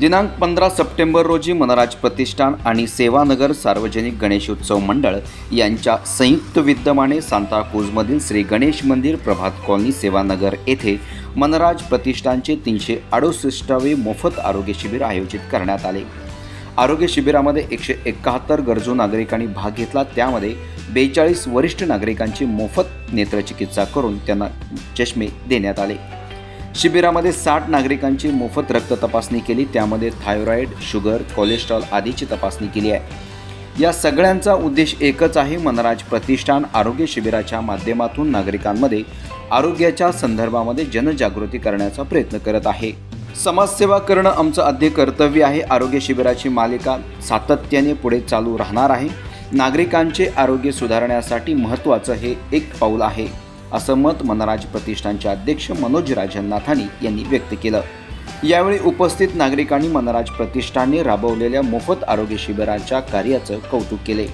दिनांक पंधरा सप्टेंबर रोजी मनराज प्रतिष्ठान आणि सेवानगर सार्वजनिक गणेशोत्सव मंडळ यांच्या संयुक्त विद्यमाने सांताक्रूजमधील श्री गणेश मंदिर प्रभात कॉलनी सेवानगर येथे मनराज प्रतिष्ठानचे तीनशे अडुसष्टावे मोफत आरोग्य शिबिर आयोजित करण्यात आले. आरोग्य शिबिरामध्ये एकशे एकाहत्तर गरजू नागरिकांनी भाग घेतला. त्यामध्ये बेचाळीस वरिष्ठ नागरिकांची मोफत नेत्रचिकित्सा करून त्यांना चष्मे देण्यात आले. शिबिरामध्ये साठ नागरिकांची मोफत रक्त तपासणी केली. त्यामध्ये थायरॉईड शुगर कोलेस्ट्रॉल आदीची तपासणी केली आहे. या सगळ्यांचा उद्देश एकच आहे मनराज प्रतिष्ठान आरोग्य शिबिराच्या माध्यमातून नागरिकांमध्ये आरोग्याच्या संदर्भामध्ये जनजागृती करण्याचा प्रयत्न करत आहे. समाजसेवा करणं आमचं आद्य कर्तव्य आहे. आरोग्य शिबिराची मालिका सातत्याने पुढे चालू राहणार आहे. नागरिकांचे आरोग्य सुधारण्यासाठी महत्त्वाचं हे एक पाऊल आहे. असं मत मनराज प्रतिष्ठानचे अध्यक्ष मनोज राजन नाथानी यांनी व्यक्त केलं. यावेळी उपस्थित नागरिकांनी मनराज प्रतिष्ठानने राबवलेल्या मोफत आरोग्य शिबिराच्या कार्याचं कौतुक केले.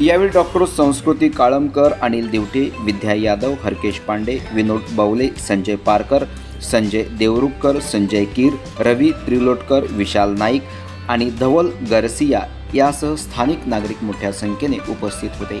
यावेळी डॉक्टर संस्कृती काळमकर अनिल दिवटे विद्या यादव हरकेश पांडे विनोद बवले संजय पारकर संजय देवरुखकर संजय कीर रवी त्रिलोटकर विशाल नाईक आणि धवल गरसिया यासह स्थानिक नागरिक मोठ्या संख्येने उपस्थित होते.